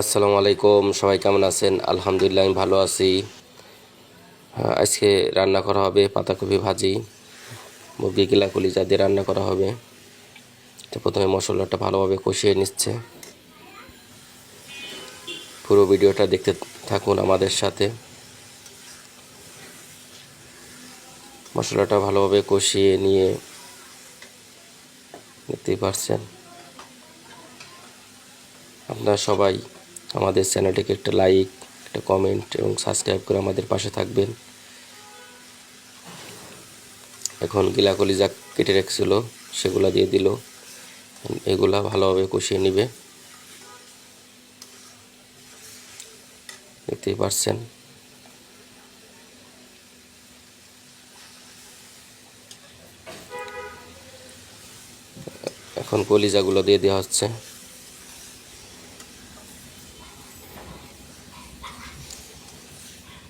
আসসালামু আলাইকুম, সবাই কেমন আছেন? আলহামদুলিল্লাহ, আমি ভালো আছি। আজকে রান্না করা হবে পাতাকপি ভাজি, মুরগি গিলা কলিজা দিয়ে রান্না করা হবে। তো প্রথমে মশলাটা ভালোভাবে কষিয়ে নিচ্ছে। পুরো ভিডিওটা দেখতে থাকুন আমাদের সাথে। মশলাটা ভালোভাবে কষিয়ে নিয়ে দেখতেই পারছেন। আপনারা সবাই আমাদের চ্যানেলটিকে একটা লাইক, একটা কমেন্ট এবং সাবস্ক্রাইব করে আমাদের পাশে থাকবেন। এখন গিলা কলিজা কেটে রেখেছিল, সেগুলা দিয়ে দিল। এগুলা ভালোভাবে কষিয়ে নিবে। দেখতেই পারছেন। এখন কলিজাগুলো দিয়ে দেওয়া হচ্ছে।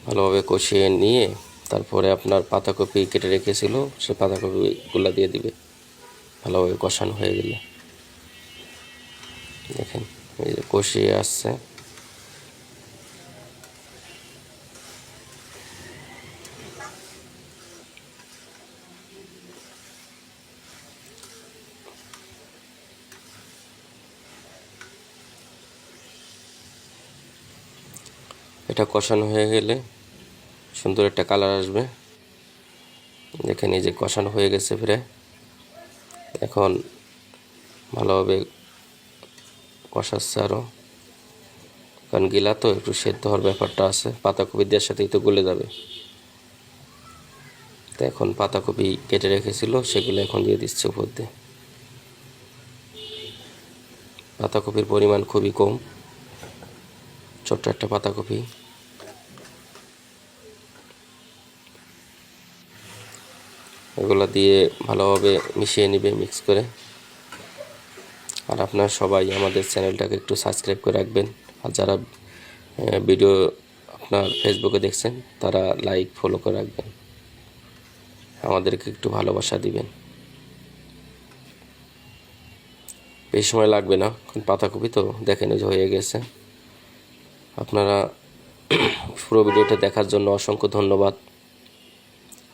ভালোভাবে কষিয়ে নিয়ে তারপরে আপনার পাতাকপি কেটে রেখেছিল, সে পাতাকপিগুলো দিয়ে দিবে। ভালোভাবে কষানো হয়ে গেলে। দেখেন, এই যে কষিয়ে আসছে। এটা কষানো হয়ে গেলে সুন্দর একটা কালার আসবে। দেখেন এই যে কষানো হয়ে গেছে ফিরে। এখন ভালোভাবে কষাচ্ছে আরও কারণ গিলা তো একটু সেদ্ধ হওয়ার ব্যাপারটা আছে পাতাকপি দেওয়ার সাথেই তো গলে যাবে। তো এখন পাতাকপি কেটে রেখেছিল, সেগুলো এখন দিয়ে দিচ্ছে উপর দিয়ে। পাতাকপির পরিমাণ খুবই কম, ছোট্ট একটা পাতাকপি। এগুলো দিয়ে ভালোভাবে মিশিয়ে নেবে মিক্স করে। আর আপনারা সবাই আমাদের চ্যানেলটাকে একটু সাবস্ক্রাইব করে রাখবেন। আর যারা ভিডিও আপনার ফেসবুকে দেখছেন, তারা লাইক ফলো করে রাখবেন। আমাদেরকে একটু ভালোবাসা দিবেন। বেশি সময় লাগবে না কারণ পাতাকপি তো দেখেন যে হয়ে গেছে। আপনারা পুরো ভিডিওটা দেখার জন্য অসংখ্য ধন্যবাদ।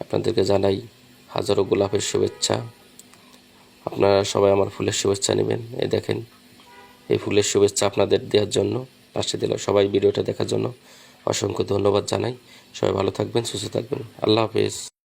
আপনাদেরকে জানাই হাজারো গোলাপের শুভেচ্ছা। আপনারা সবাই আমার ফুলের শুভেচ্ছা নেবেন। এই দেখেন, এই ফুলের শুভেচ্ছা আপনাদের দেওয়ার জন্য, পাশে দিল সবাই ভিডিওটা দেখার জন্য। অসংখ্য ধন্যবাদ জানাই। সবাই ভালো থাকবেন, সুস্থ থাকবেন। আল্লাহ হাফেজ।